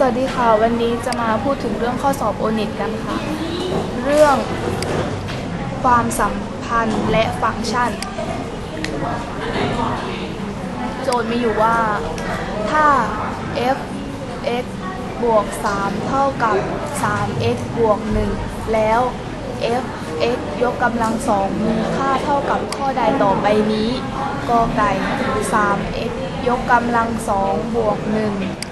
สวัสดีค่ะ วันนี้จะมาพูดถึงเรื่องข้อสอบโอนิตกันค่ะ เรื่องความสัมพันธ์และฟังก์ชัน โจทย์มีอยู่ว่าถ้า f x บวก 3 เท่ากับ 3x บวก 1 แล้ว f x ยกกำลังสองมีค่าเท่ากับข้อใดต่อไปนี้ กอไก่ 3x ยกกำลังสองบวก 1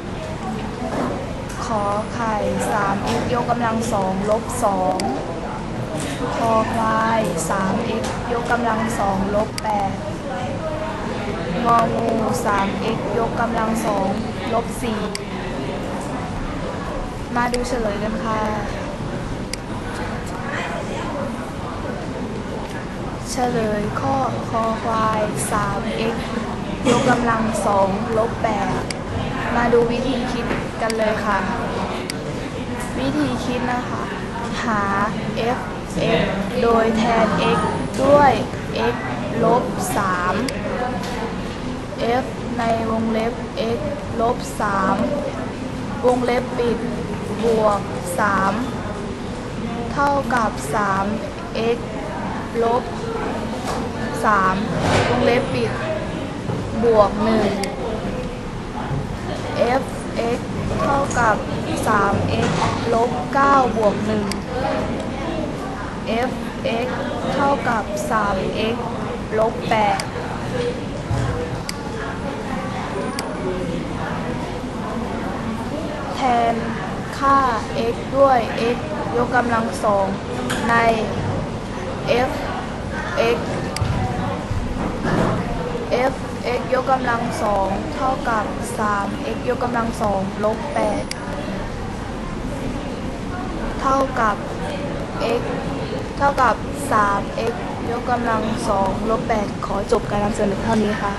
ขอไข่ 3x ยกกำลังสองลบ2คอควาย 3x ยกกำลังสองลบ8งองู 3x ยกกำลังสองลบ4มาดูเฉลยกันค่ะ เฉลยข้อคอควาย 3x ยกกำลังสองลบ8 มาดูวิธีคิดกันเลยค่ะ วิธีคิดนะคะ หา f x โดยแทน x ด้วย x ลบ 3 f ในวงเล็บ x ลบ 3 วงเล็บปิด บวก 3 เท่ากับ 3 x ลบ 3 วงเล็บปิด บวก 1 f x เท่ากับ 3x ลบ 9 บวก 1 f x เท่ากับ 3x ลบ 8แทนค่า x ด้วย x ยกกำลังสองใน f x x ยกกำลังสองเท่ากับ3 x ยกกำลังสองลบ8เท่ากับ x เท่ากับ3 x ยกกำลังสองลบ8ขอจบการนำเสนอเท่านี้ค่ะ